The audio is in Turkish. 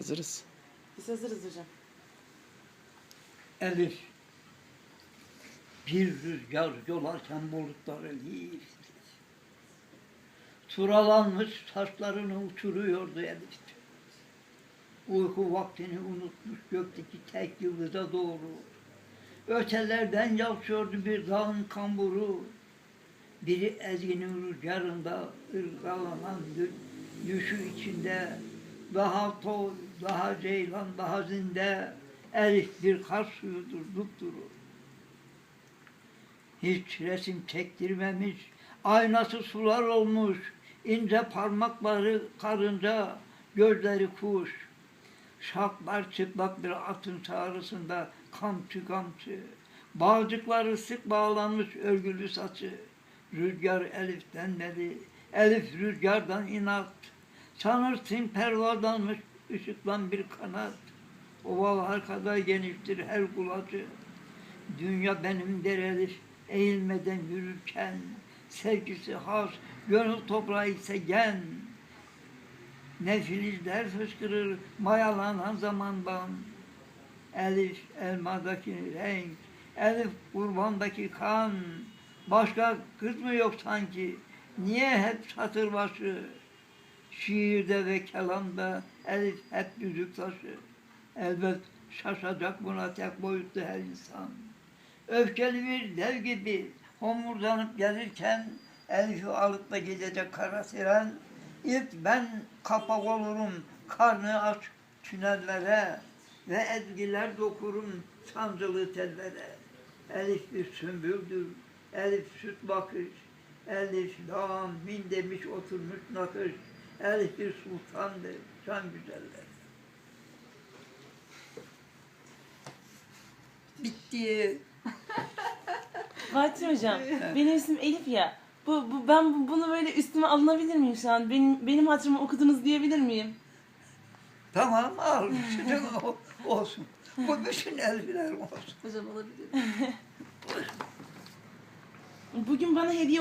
Hazırız. Biz hazırız hocam. Elif bir rüzgar yolarken bulutları lif Turalanmış saçlarını uçuruyordu Elif. Uyku vaktini unutmuş gökteki tek yıldıza doğru. Ötelerden yalçıyordu bir dağın kamburu. Biri ezginin rüzgarında ırgalanan dü- düşü içinde. Daha toy, daha ceylan, daha zinde. Elif bir kar suyudur dupduru. Hiç resim çektirmemiş, aynası sular olmuş, ince parmakları karınca, gözleri kuş. Şaklar çıplak bir atın çağrısında kamçı kamçı. Bağcıkları sık bağlanmış örgülü saçı. Rüzgar Elif'ten beri, Elif rüzgardan inat. Sanırsın pervadanmış ışıklan bir kanat. Ovalar kadar geniştir her kulacı. Dünya benim der Elif, eğilmeden yürürken. Sevgisi has, gönül toprağı ise gen. Ne filizler fışkırır mayalanan zamandan. Elif elmadaki renk, Elif kurbandaki kan. Başka kız mı yok sanki? Niye hep satır başı? Şiirde ve kelamda Elif hep düzük taşı. Elbet şaşacak buna tek boyutlu her insan. Öfkeli bir dev gibi homurdanıp gelirken Elif'i alıp da gidecek kara siren. İlk ben kapak olurum karnı aç tünellere ve ezgiler dokurum sancılı tellere. Elif bir sümbüldür, Elif süt bakış, Elif lam min demiş oturmuş nakış, Elif bir sultandır, can güzeller. Bitti. Fatih hocam, benim ismim Elif ya. Bu, bu ben bu- bunu böyle üstüme alınabilir miyim şu an? Benim benim hatırımı okudunuz diyebilir miyim? Tamam al, o- olsun. Bu bütün elbiler olsun. Hocam alabilir Bugün bana hediye